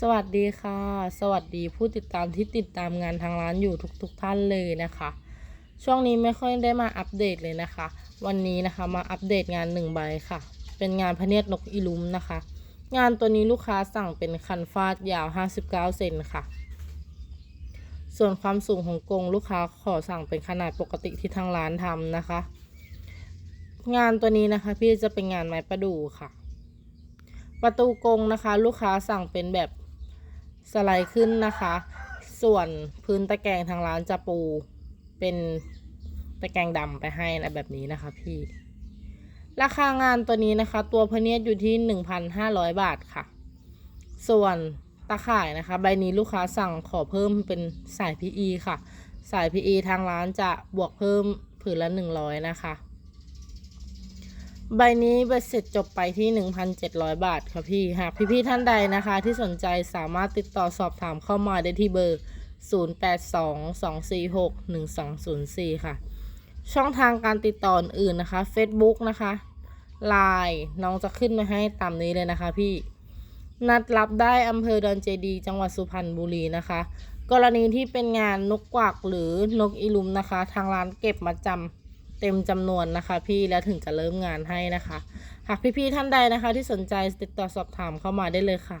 สวัสดีค่ะ สวัสดีผู้ติดตามที่ติดตามงานทางร้านอยู่ทุกๆทท่านเลยนะคะ ช่วงนี้ไม่ค่อยได้มาอัปเดตเลยนะคะ วันนี้นะคะมาอัปเดตงานหนึ่งใบค่ะ เป็นงานพระเนียดนกอีลุมนะคะ งานตัวนี้ลูกค้าสั่งเป็นคันฟาดยาว 59 เซนค่ะ ส่วนความสูงของกรงลูกค้าขอสั่งเป็นขนาดปกติที่ทางร้านทำนะคะ งานตัวนี้นะคะ พี่จะเป็นงานไม้ประดู่ค่ะประตูกรงนะคะ ลูกค้าสั่งเป็นแบบ สไลด์ขึ้นนะคะ ส่วนพื้นตะแกรงทางร้านจะปูเป็นตะแกรงดำไปให้นะแบบนี้นะคะพี่ ราคางานตัวนี้นะคะ ตัวพเนียดอยู่ที่ 1,500 บาทค่ะ ส่วนตะข่ายนะคะ ใบนี้ลูกค้าสั่งขอเพิ่มเป็นสาย PE ค่ะ สาย PE ทางร้านจะบวกเพิ่มผืนละ 100 นะคะ ใบนี้เบ็ดเสร็จจบไปที่ 1,700 บาทค่ะพี่ หากพี่ๆท่านใดนะคะ ที่สนใจสามารถติดต่อสอบถามเข้ามาได้ที่เบอร์ 0822461204 ค่ะ ช่องทางการติดต่ออื่นนะคะ Facebook นะคะ Line น้องจะขึ้นมาให้ตามนี้เลยนะคะพี่ นัดรับได้อำเภอดอนเจดี จังหวัดสุพรรณบุรีนะคะ กรณีที่เป็นงานนกกวักหรือนกอีลุมนะคะ ทางร้านเก็บมาจำ เต็มจำนวนนะคะพี่แล้วถึงจะเริ่มงานให้นะคะ หากพี่ๆท่านใดนะคะ ที่สนใจติดต่อสอบถามเข้ามาได้เลยค่ะ